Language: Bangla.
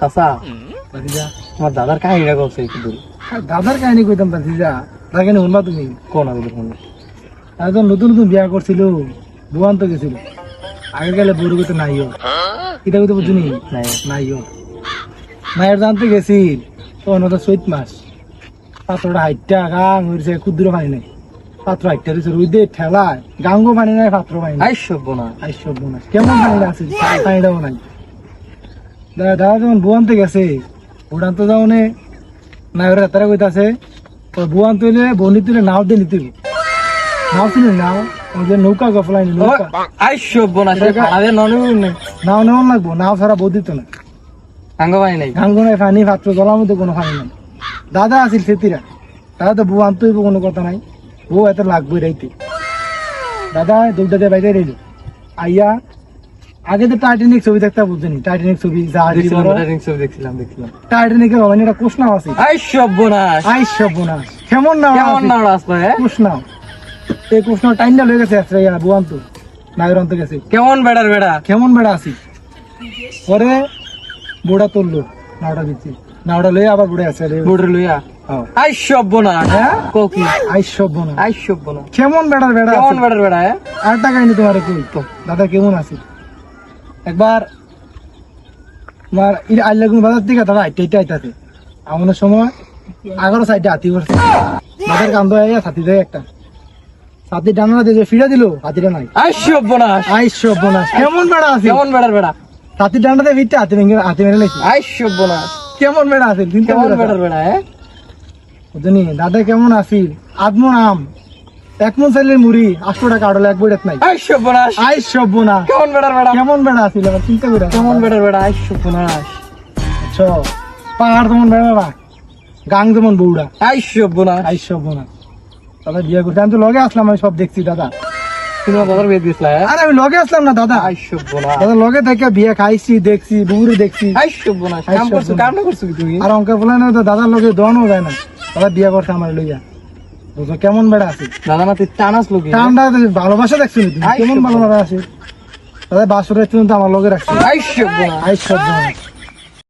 চাচা ভাতিজা আমার দাদার কাহিনীটা করছে একটু দূর দাদার কাহিনী কইতাম ভাতিজা কাহিনী শুনবা তুমি? কোন আমি দেখুন একজন নতুন নতুন বিয়া করছিল বুয়ান তো গেছিল। আগে গেলে বড় করতে নাইও এটা কইতে বুঝুনি? নাই নাইও নাইয়ের জানতে গেছিল তখন ওটা চৈত মাস। পাত্রটা হাইটটা গাং হয়েছে ক্ষুদ্র পানি নাই। পাত্র হাইটটা দিয়েছে রুই ঠেলায়। গাঙ্গো পানি নাই পাত্র পানি নাই। আই সভ্য না। আইসব বোনাস কেমন পানিটা আছে? পানিটাও নাই। দাদা দাদা যখন বুয়ানতে গেছে বুড়ান্ত যাওনে। না ওরা তারা কইতাছে তো বুয়ান তুলে বনি তুলে নাও দিয়ে নিতে নাও তুলে নাও। যে নৌকা গফলাই নৌকা। নাও নেওয়ান লাগবো নাও ছাড়া বউ দিত না। আঙ্গ পাই নাই। গাঙ্গো নাই পানি পাত্র জলার মধ্যে কোনো পানি নাই। দাদা আছিল সেতিরা। দাদা তো বউ আনতে হইব কোনো কথা নাই। বউ এত লাগবে রাইতে। দাদা দৌড়াতে বাইরে রইল। আইয়া আগে তো টাইটানিক ছবি দেখতে টাইটানিক ছবি রেটিং ছবি দেখছিলাম দেখছিলাম। টাইটানিকের একটা কোষনাও আছে আই আই কেমন না কেমন না রাস্তা হ্যাঁ? কোষনাও এই কোষনাও টাইনটা লয়ে গেছে ইয়া বুয়ান্ত নাগরন্ত গেছে। কেমন বেড়ার বেড়া? কেমন বেড়া আছি? পরে বুড়া তুললো নাওটা দিচ্ছি। নাওটা লয়ে আবার বুড়ে আছে বুড়ে লইয়া? হ্যাঁ। আই সভ্য না হ্যাঁ? কোকি আই সব আই সভ্য না কেমন বেড়ার বেড়া কেমন বেড়ার বেড়া হ্যাঁ? আর টাকা নি তোমার কই দাদা কেমন আছে? একবার তোমার আল্লাগুন বাজার থেকে দাদা আইটা আইটা আইতাছে আমাদের সময় এগারো সাইডে হাতি করছে দাদার কান্দ আইয়া ছাতি দেয় একটা। ছাতি ডানা দিয়ে ফিরে দিল হাতিটা নাই। আই সভ্য না আই সব বোনা কেমন বেড়া আছে কেমন বেড়ার বেড়া? ছাতি ডান্ডা দিয়ে ফিরতে হাতি ভেঙে হাতি মেরে লেছি আই সভ্য না কেমন বেড়া আছে কেমন বেড়ার বেড়া হ্যাঁ? দাদা কেমন আছিল আদমন আম এক মন চাইলের মুড়ি আটশো টাকা আড়লে এক বইটাত নাই। আই সভ্য না আই সব কেমন বেড়ার বেড়া? কেমন বেড়া আছিল এবার চিন্তা করে কেমন বেড়ার বেড়া? পাহাড় বেড়া গাং যেমন বৌড়া। দাদা বিয়ে করতে আমি তো লগে আসলাম আমি সব দেখছি দাদা। তুমি আমার বিয়ে দিয়েছিলা হ্যাঁ? আরে আমি লগে আসলাম না দাদা। দাদা লগে থেকে বিয়ে খাইছি দেখছি বুড়ি দেখছি। আই সভ্য কাম করছ কাম না করছ তুমি? আর অঙ্কে বলে না তো দাদার লগে দনও যায় না। দাদা বিয়ে করছে আমার লইয়া। বুঝো কেমন বেড়া আছে? দাদা তুই টানাস লোক। ঠান্ডা ভালোবাসা দেখছ নি তুমি? কেমন ভালোবাসা আছে? দাদা বাসরের তো আমার লোকের রাখছি। আই সভ্য না আই সব।